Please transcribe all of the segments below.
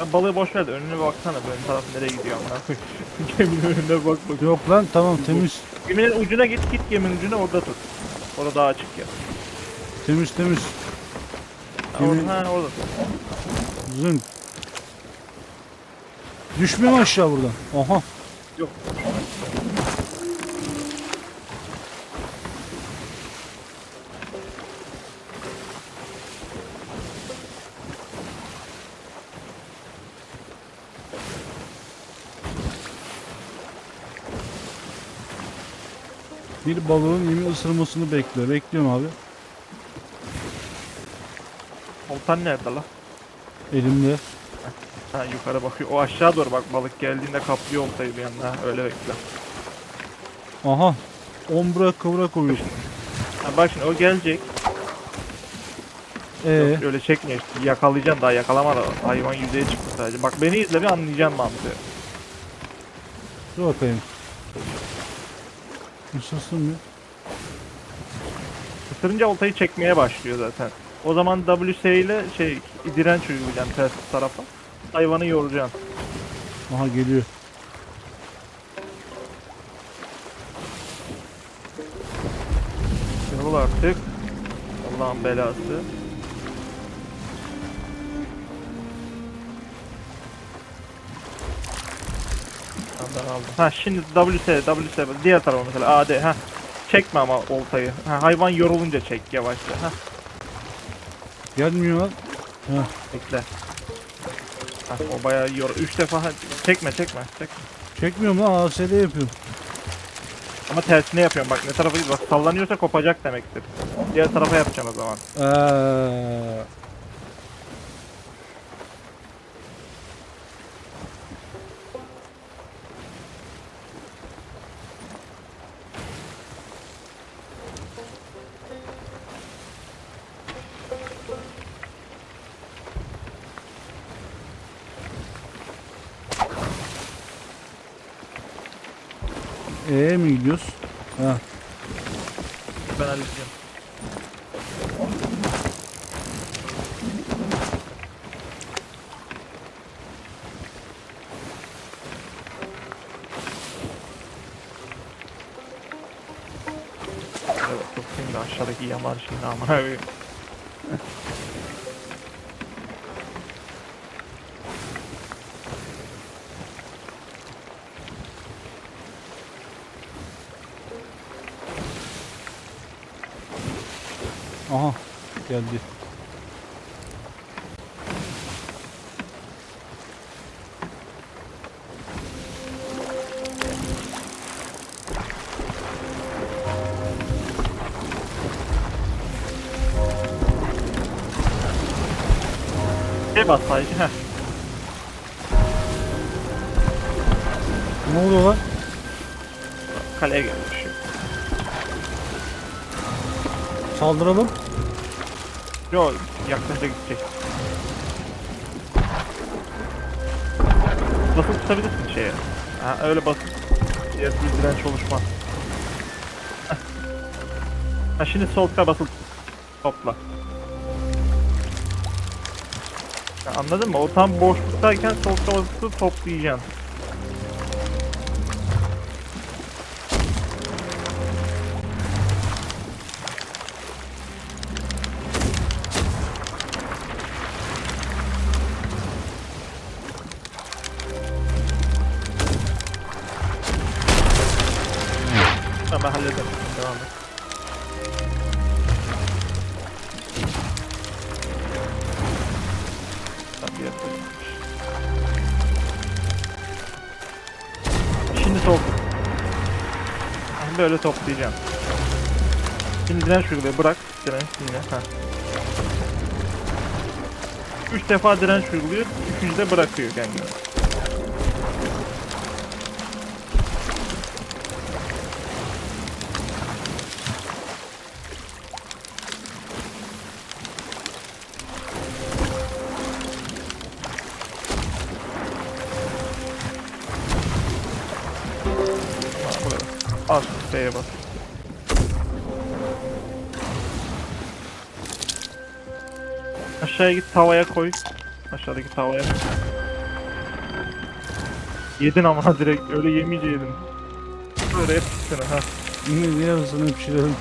Ya balığı boş ver de önüne baksana. Ön taraf nereye gidiyor amına. Geminin önüne bak bak. Yok lan tamam temiz. Geminin ucuna git git geminin ucuna orada tut. Orada daha açık ya. Temiz temiz. Ha, Gemi- orada, ha, orada tut. Zın. Düşme mi aşağı buradan? Aha. Yok. Bir balığın yemi ısırmasını bekle. Bekliyorum abi. Oltan nerede la? Elimde. Ha yukarı bakıyor. O aşağı doğru bak balık geldiğinde kaplıyor oltayı bir yanına. Öyle bekle. Aha. Ombra kıvrak koyuyor. Ha, bak şimdi o gelecek. Ee, Yok, öyle çekme işte. Yakalayacaksın daha yakalamadı. Hayvan yüzeye çıktı sadece. Bak beni izle bir anlayacaksın mantığı. dur bakayım. Isırsın mı? Isırınca oltayı çekmeye başlıyor zaten. O zaman WS ile şey direnç uygulayacaksın ters tarafa. Hayvanı yoracaksın. Aha geliyor. Yorul artık. Allah'ın belası. Ha, Ben aldım. Ha şimdi WS, WS diğer tarafa mesela AD ha. Çekme ama oltayı. Ha, hayvan yorulunca çek yavaşça. Ha Gelmiyor lan. bekle. Ha, o bayağı yor. Üç defa ha, çekme çekme çekme. Çekmiyorum lan ASD yapıyorum. Ama tersine yapıyorum bak ne tarafa gidiyor. Bak sallanıyorsa kopacak demektir. Diğer tarafa yapacaksın o zaman. Eee. Eee mi gidiyoruz? Ha. Ben halledeceğim. Evet, çok şimdi aşağıdaki yaman şimdi ama abi. Şey bas sadece. Ne oluyor lan? Kaleye gelmiş. Saldıralım. Yo yaklaşınca gidecek. Basıp tutabilirsin şeye. Ha, öyle basıp diğer bir direnç oluşmaz. Ha şimdi sol basıp topla. Anladın mı? O tam boşluktayken basıp toplayacaksın. Böyle toplayacağım. Şimdi direnç uyguluyor. Bırak. Direnç yine. Ha. Üç defa direnç uyguluyor. Üçüncü de bırakıyor kendini. F'ye bas. Aşağıya git tavaya koy. Aşağıdaki tavaya. Yedin ama direkt öyle yemeyeceydin. Böyle yapıştın ha. Ne diyorsun hemşirerim?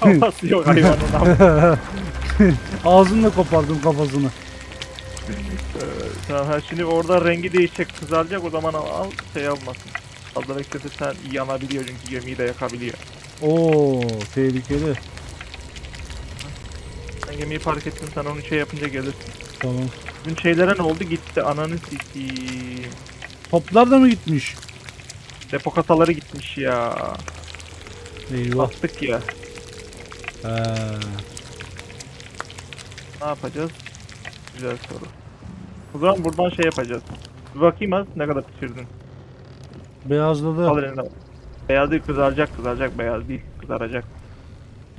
Kafası yok hayvanın. Ağzımla kopardım kafasını. Ee, tamam ha şimdi orada rengi değişecek kızaracak o zaman al, al şey olmasın. Fazla bekletirsen yanabiliyor çünkü gemiyi de yakabiliyor. Oo tehlikeli. Sen gemiyi fark ettin sen onu şey yapınca gelirsin. Tamam. Bugün şeylere ne oldu gitti ananı sikiyim. Toplar da mı gitmiş? Depo kasaları gitmiş ya. Eyvah. Bastık ya. He. Ne yapacağız? Güzel soru. O zaman buradan şey yapacağız. Bir bakayım az ne kadar pişirdin. Beyazladı. Al eline. Beyaz değil kızaracak kızaracak beyaz değil kızaracak.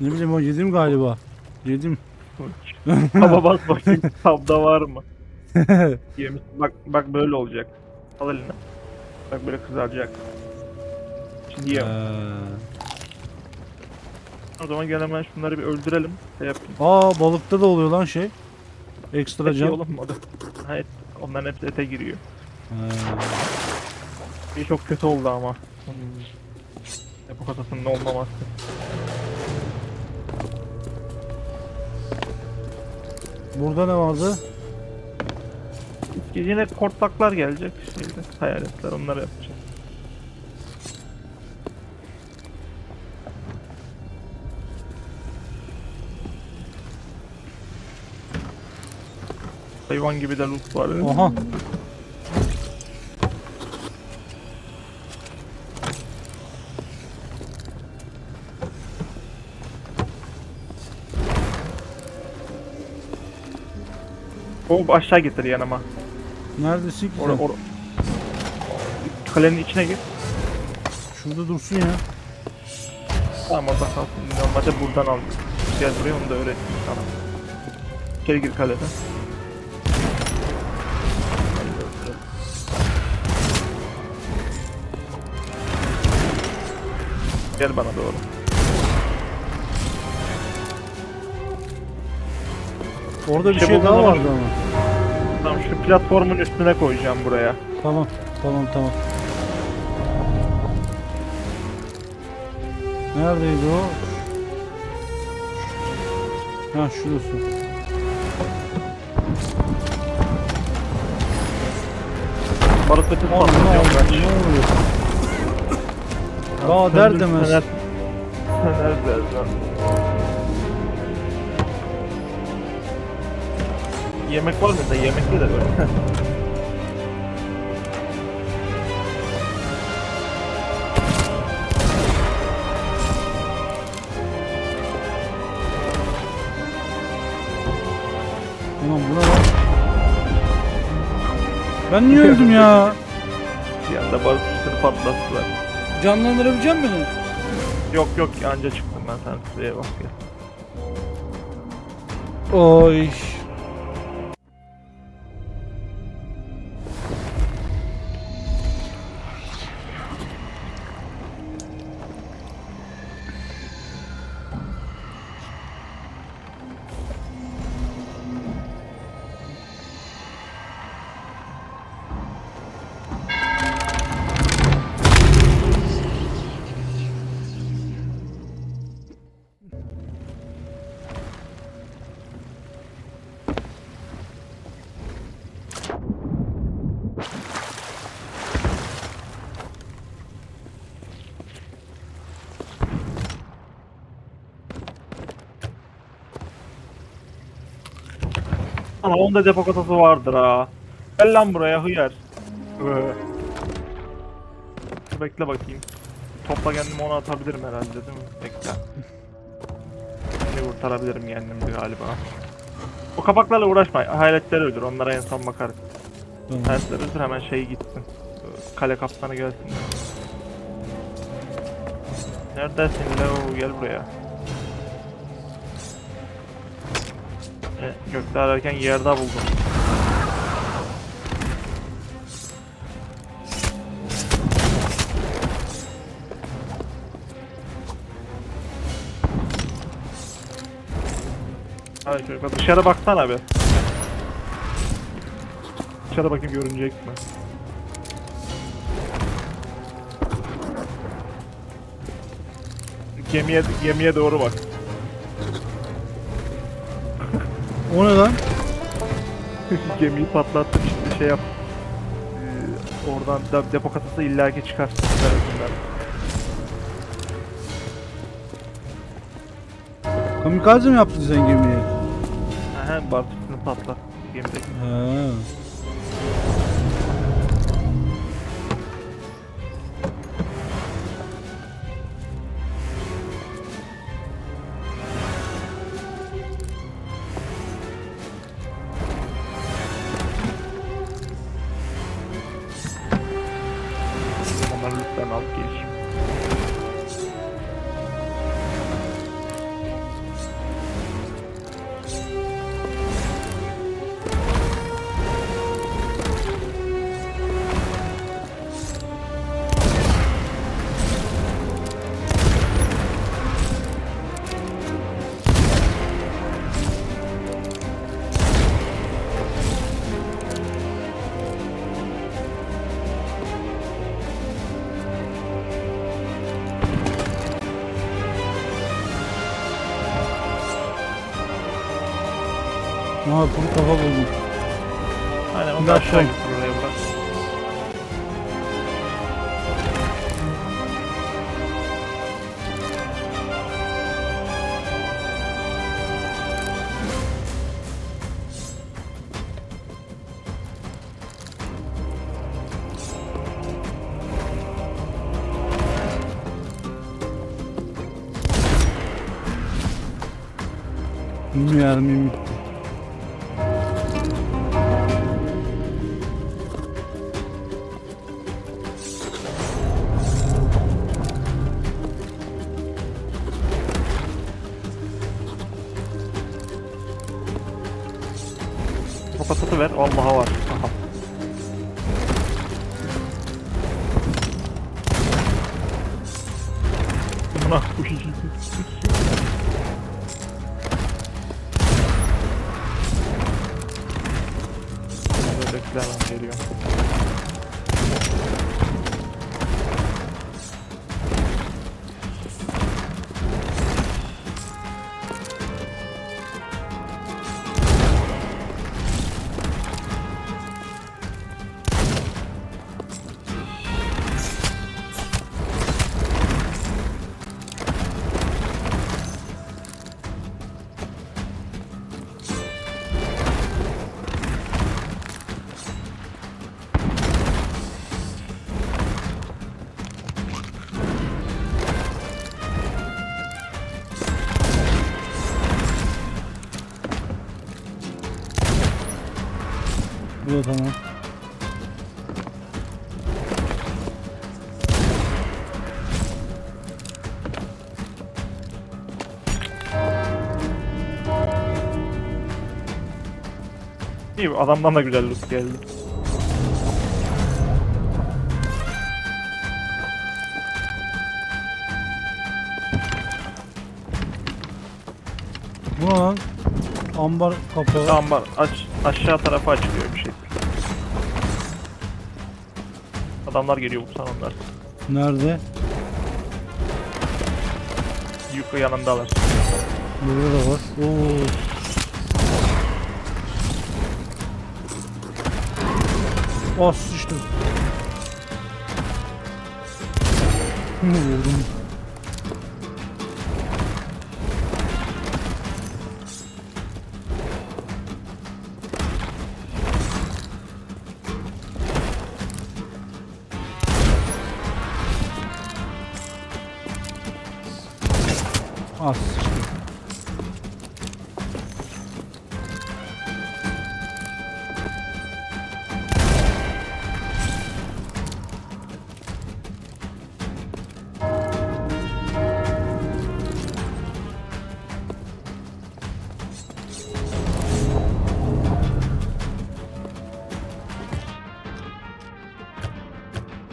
Ne bileyim o yedim galiba. Yedim. Ama bas bakayım tabda var mı? Yemiş. Bak bak böyle olacak. Al eline. Bak böyle kızaracak. Şimdi yiyemem. He. O zaman gel hemen şunları bir öldürelim. Şey yapayım. Aa balıkta da oluyor lan şey. Ekstra Eti can. oğlum o da. Ha, et. Onların hepsi ete giriyor. He. Bir çok kötü oldu ama. Hmm. Depo kasasının olmaması. Burada ne vardı? Yine kortlaklar gelecek şeyde. Hayaletler onları yapacağız. Hayvan gibi de loot var. Aha. O aşağı getir yanıma. Neredesin ki Or sen? or Kalenin içine gir. Şurada dursun ya. Tamam orada kalsın. Normalde buradan al. Gel buraya onu da öğreteyim sana. İçeri gir kaleden. Gel bana doğru. Orada bir İşte şey daha zaman- vardı ama. Tamam şu platformun üstüne koyacağım buraya. Tamam. Tamam tamam. Neredeydi o? Ha şurası. Barut bütün Aman patlatıyorum Allah'ım, ben. ne oluyor? Daha der demez. Neler, Yemek var mı da yemekli de böyle. Ulan bu ne lan? Ben niye öldüm ya? Bir anda barut üstünü patlattılar. Canlandırabilecek misin beni? Yok yok anca çıktım ben sen şuraya bak ya. Oy. Ama onda depo kasası vardır ha. Gel lan buraya hıyar. Ee. Bekle bakayım. Topla kendimi ona atabilirim herhalde değil mi? Bekle. Beni kurtarabilirim kendimi galiba. O kapaklarla uğraşma. Hayaletleri öldür. Onlara en son bakarız. Tamam. Hayaletleri öldür hemen şey gitsin. Kale kaptanı gelsin. Neredesin Leo? Gel buraya. Evet, gökte ararken yerde buldum. Hayır çocuklar dışarı baksana bir. Dışarı bakayım görünecek mi? Gemiye, gemiye doğru bak. O ne lan? Gemiyi patlattım şimdi şey yap. Ee, oradan da depo kasası illaki çıkar. Kamikaze mi yaptın sen gemiye? Aha Bartus'unu patlat. Gemideki. He. Onları lütfen alıp gelişim. Ha kuru kafa buldum. Aynen onu Yapma. aşağı götür oraya bırak. Bilmiyorum. Buna koyayım. Beklemem geliyor. Bu da tamam. İyi adamdan da güzel loot geldi. Bu ne lan? Ambar kapağı. Tamam bak aç aşağı tarafa açılıyor bir şey. Adamlar geliyor bu sanımlar. Nerede? Yukarı yanındalar. Burada da var. Oo. Ah sıçtım. Hı, Vurdum.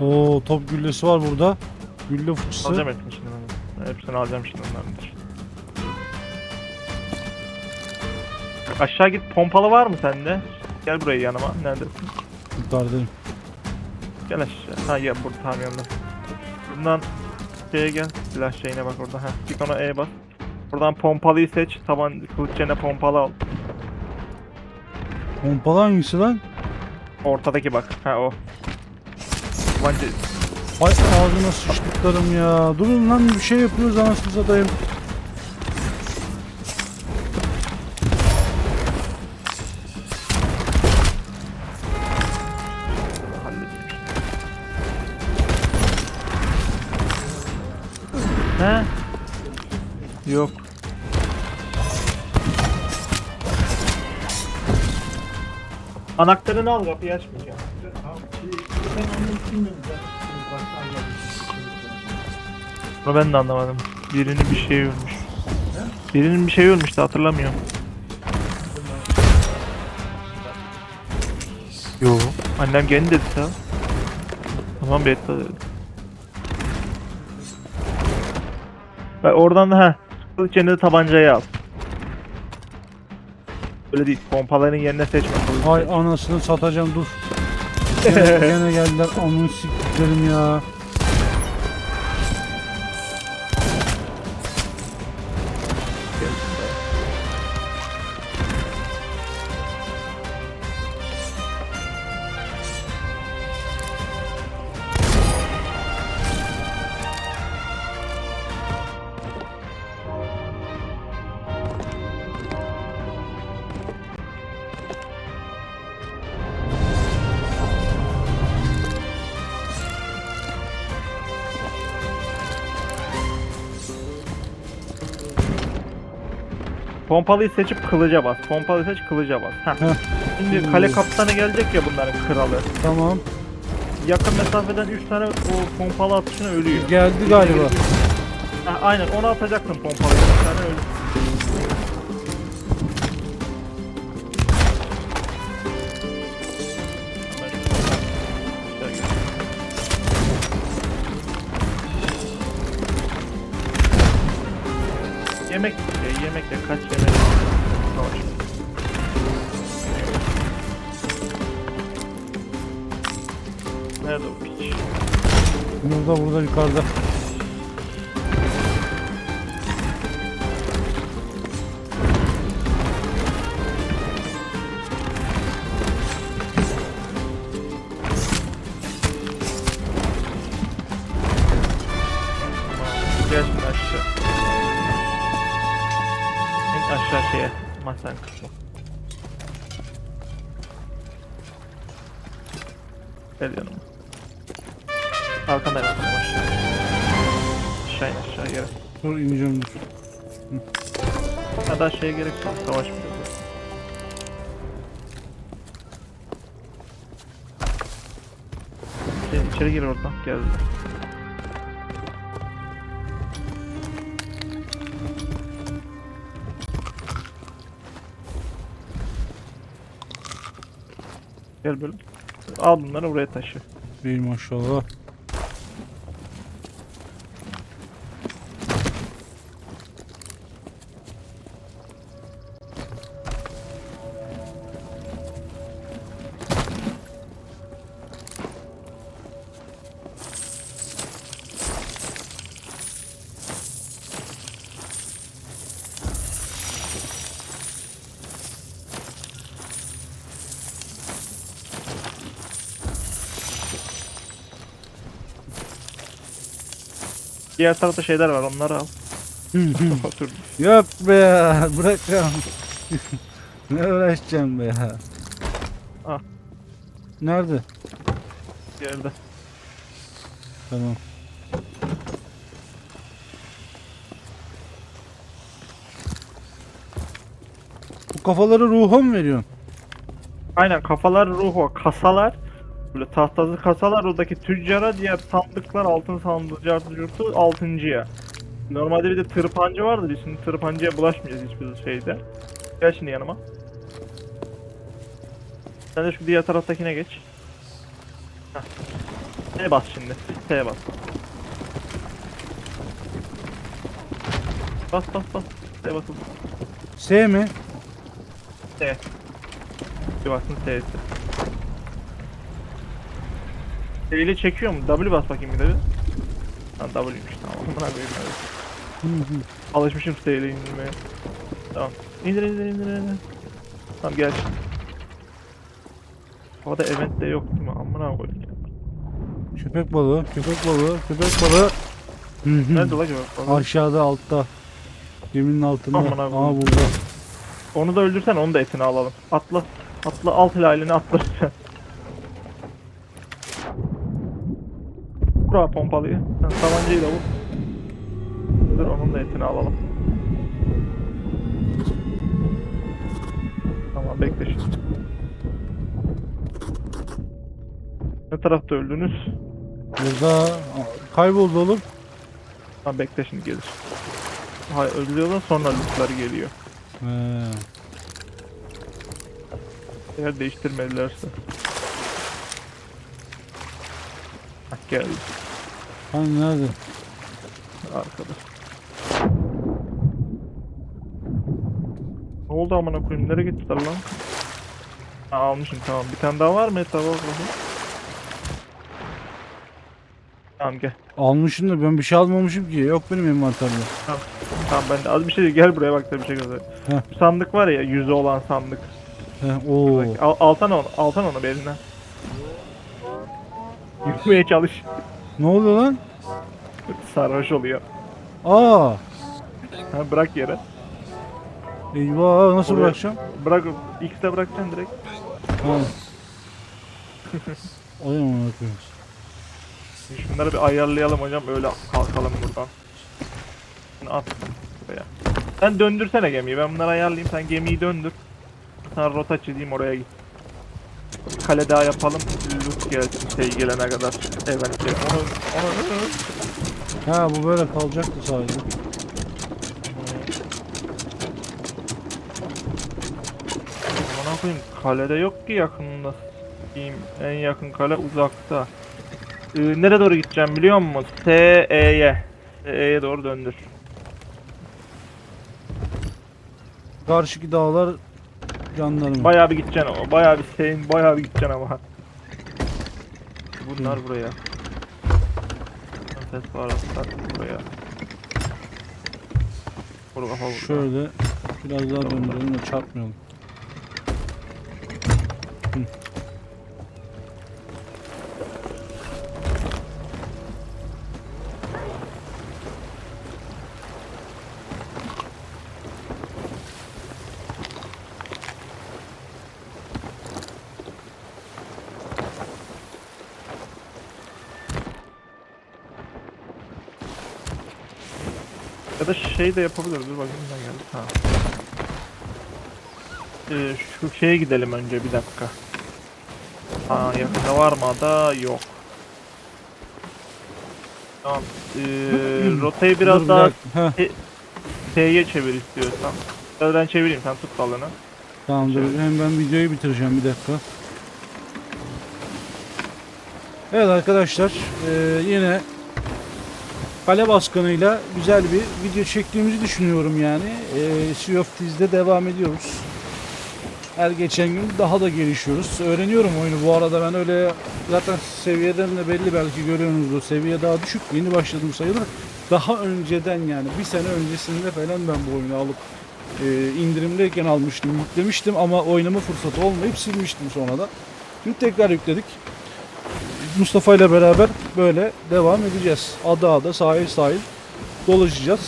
Oo top güllesi var burada. Gülle fıçısı. Alacağım hepsini şimdi ben. Hepsini alacağım şimdi onların. Aşağı git pompalı var mı sende? Gel buraya yanıma. Neredesin? Yukarıdayım. Gel aşağı. Ha ya burada tamam yanında. Bundan şeye gel. Silah şeyine bak orada. Heh. Git ona E bas. Buradan pompalıyı seç. Taban kılıç yerine pompalı al. Pompalı hangisi lan? Ortadaki bak. Ha o. Tabanca Ay ağzına sıçtıklarım ya. Durun lan bir şey yapıyoruz anasını satayım. He? Yok. Anahtarını al kapıyı açmayacağım. Bunu ben de anlamadım. Birinin bir şey ölmüş. Birinin bir şey ölmüş de hatırlamıyorum. Yo. Annem kendi dedi ta. Tamam beta dedi. Ve oradan da ha. De tabancayı al. Öyle değil. Pompaların yerine seçme. kılıç Ay seç. anasını satacağım dur. Gene, gene geldiler amını siktiklerim ya. Pompalıyı seçip kılıca bas. Pompalıyı seç kılıca bas. Heh. Heh. Şimdi kale kaptanı gelecek ya bunların kralı. Tamam. Yakın mesafeden 3 tane o pompalı atışına ölüyor. Geldi galiba. Ha, aynen onu atacaksın pompalıyı. Bir tane ölü. Yemek ye, yemek de kaç yemek. Burada burada yukarıda. Gel aşağı. İn aşağı şeye. Masan kısmı. Gel yanıma. Arkandayım Dur ineceğim dur. Hadi aşağıya gerek yok. Savaşmayacağız. Gel içeri gir oradan. Gel. Gel böyle. Al bunları buraya taşı. Bir maşallah. Diğer tarafta şeyler var onları al. Otur. Yok be ya bırakacağım. ne uğraşacağım be ya. Ah. Nerede? Yerde. Tamam. Bu kafaları ruha mı veriyorsun? Aynen kafalar ruhu, kasalar böyle tahtası kasalar oradaki tüccara diğer sandıklar altın sandığı cartı altıncıya. Normalde bir de tırpancı vardır şimdi tırpancıya bulaşmayacağız hiçbir şeyde. Gel şimdi yanıma. Sen de şu diğer taraftakine geç. Heh. T bas şimdi. T bas. Bas bas bas. T basın. S mi? T. Bir basın T'si. T ile çekiyor mu? W bas bakayım bir de. Ha W'ymiş tamam. Buna koyayım hı. Alışmışım siteyle indirmeye. Tamam. İndir indir indir indir. Tamam gel. Havada event de yok değil mi? Amına koyayım ya. Köpek balığı, köpek balığı, köpek balığı. Hı hı. Nerede la köpek balığı? Aşağıda altta. Geminin altında. Aman Aa Allah'ım. burada. Onu da öldürsen onu da etini alalım. Atla. Atla alt hilalini atla Vur abi pompalıyı. Sen tabancayı da vur. Dur onun da etini alalım. Tamam bekle şimdi. Ne tarafta öldünüz? Burada kayboldu oğlum. Tamam bekle şimdi gelir. Hayır öldürüyorlar sonra lootları geliyor. He. Eğer değiştirmedilerse. Geldi. Hani nerede? Arkada. Ne oldu amına koyayım? Nereye gittiler lan? Ha, almışım tamam. Bir tane daha var mı bakayım. Tamam gel. Almışım da ben bir şey almamışım ki. Yok benim envanterimde. Tamam ben de az bir şey değil. Gel buraya bak da bir şey göster. Heh. Bu sandık var ya yüzü olan sandık. He, oo. Al, altan onu, altan onu bir eline. Yürümeye çalış. Ne oluyor lan? Sarhoş oluyor. Aa. Ha, bırak yere. Eyvah nasıl Oraya- bırakacağım? Bırak X'de bırakacaksın direkt. Ha. Ay aman koyayım. Şunları bir ayarlayalım hocam öyle kalkalım buradan. Şunu at buraya. Sen döndürsene gemiyi ben bunları ayarlayayım sen gemiyi döndür. Sana rota çizeyim oraya git. Kale daha yapalım. Loot gelsin şey gelene kadar. Evet. şey. Onu, onu, Ha bu böyle kalacaktı sadece. Bana koyayım kalede yok ki yakınında. Diyeyim, En yakın kale uzakta. Ee, nereye doğru gideceğim biliyor musun? SE'ye. SE'ye doğru döndür. Karşıki dağlar canlarım. Bayağı bir gideceksin ama. Bayağı bir senin bayağı bir gideceksin ama. Bunlar buraya. Ses var atlar buraya. Vur kafa vur. Şöyle biraz daha döndürelim de çarpmayalım. Şey de yapabiliriz. Dur bakayım ne geldi. Ha. Ee, şu şeye gidelim önce bir dakika. Ha yakında var mı ada? Yok. Tamam. Ee, rotayı biraz Dur, bir daha. Heh, T'ye çevir istiyorsan. Ya ben çevireyim sen tut dalını. tamam dur hem ben videoyu bitireceğim bir dakika. Evet arkadaşlar eee, yine kale baskınıyla güzel bir video çektiğimizi düşünüyorum yani. Eee Sea of Thieves'de devam ediyoruz. Her geçen gün daha da gelişiyoruz. Öğreniyorum oyunu bu arada ben öyle zaten seviyeden de belli belki görüyorsunuzdur. Seviye daha düşük. Yeni başladım sayılır. Daha önceden yani bir sene öncesinde falan ben bu oyunu alıp e, indirimdeyken almıştım, yüklemiştim ama oynama fırsatı olmayıp silmiştim sonra da. Şimdi tekrar yükledik. Mustafa ile beraber böyle devam edeceğiz. Ada ada, sahil sahil dolaşacağız.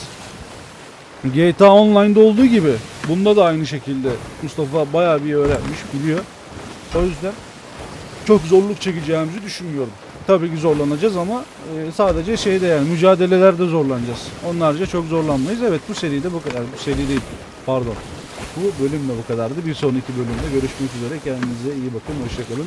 GTA Online'da olduğu gibi bunda da aynı şekilde Mustafa bayağı bir öğrenmiş, biliyor. O yüzden çok zorluk çekeceğimizi düşünmüyorum. Tabii ki zorlanacağız ama e, sadece şeyde yani mücadelelerde zorlanacağız. Onlarca çok zorlanmayız. Evet bu seride bu kadar. Bu seri değil. Pardon. Bu bölüm de bu kadardı. Bir sonraki bölümde görüşmek üzere. Kendinize iyi bakın. Hoşçakalın.